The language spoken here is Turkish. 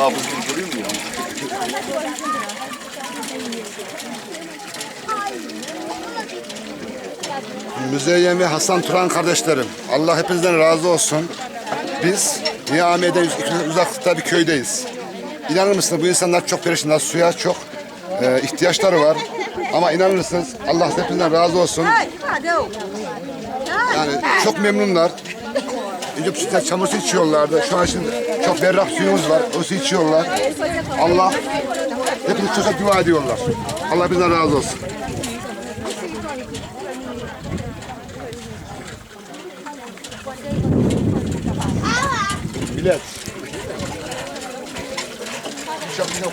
hafız gibi duruyor mu ya? Müzeyyen ve Hasan Turan kardeşlerim. Allah hepinizden razı olsun. Biz Niyame'de yüz- uzaklıkta bir köydeyiz. İnanır mısınız bu insanlar çok perişanlar. Suya çok e, ihtiyaçları var. Ama inanır mısınız Allah hepinizden razı olsun. Yani çok memnunlar. Önce sudan çamur su içiyorlardı. Şu an şimdi çok berrak suyumuz var. O su içiyorlar. Allah hepiniz çok dua ediyorlar. Allah bizden razı olsun. Bilet. Çok yok.